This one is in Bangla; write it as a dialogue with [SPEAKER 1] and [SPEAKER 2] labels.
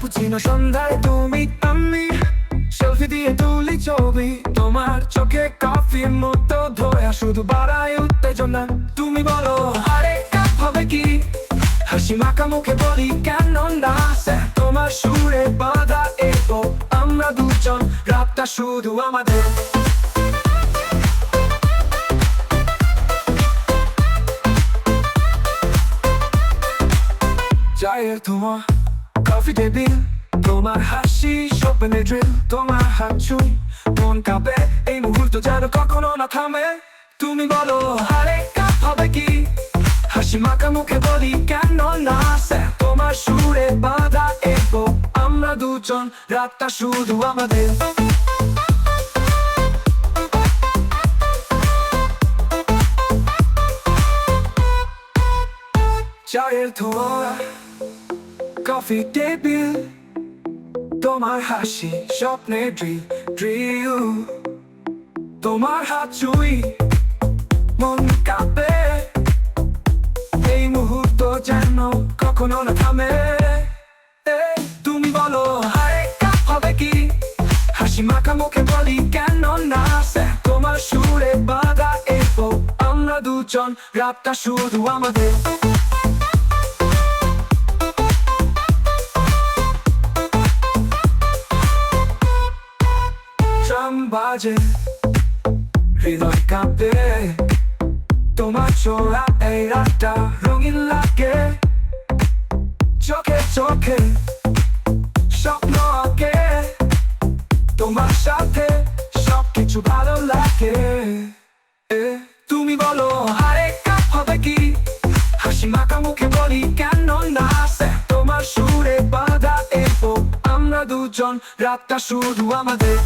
[SPEAKER 1] ক্যাপুচিনো সন্ধ্যায় তুমি আমি সেলফি দিয়ে তুলি ছবি। তোমার চোখে কফির মতো ধোয়া, শুধু বাড়ায় উত্তেজনা। তুমি বলো, আরে কাপ হবে কি? হাসি মাখা মুখে বলি, কেন না তোমার সুরে বাধা এগো, আমরা দুজন, রাতটা শুধু আমাদের। চায়ের তোমার কফি টেবিল তোমার হাসি, স্বপ্নের ড্রিল তোমার হাত মন কাঁপে, এই মুহূর্ত যেন কখনো না থামে। তুমি বলো, আরে, কাপ হবে কি? হাসি মাখা মুখে বলি, কেন না? তোমার সুরে বাধা এগো। আমরা দুজন, রাতটা শুধু আমাদের। চায়ের ধোয়া কফি টেবিল তোমার হাসি স্বপ্নে ড্রিল ড্রিল তোমার হাত চুই মন কাঁপে। এই মুহূর্ত যেন কখনো না থামে। তুমি বলো, হায়, কাপ হবে কি? হাসি মাখা মুখে বলি, কেন না? তোমার সুরে বাধা এগো আমরা দুজন, রাতটা শুধু আমাদের। বাজে হৃদয় কাঁপে তোমার ছোড়া এই রাতটা রঙিন লাগে চোখে চোখে স্বপ্ন আঁকে তোমার সাথে সব কিছু ভালো লাগে এ, তুমি বলো আরে কাপ হবে কি হাসি মাখা মুখে বলি কেন না তোমার সুরে বাধা এগো আমরা দুজন রাতটা শুধু আমাদের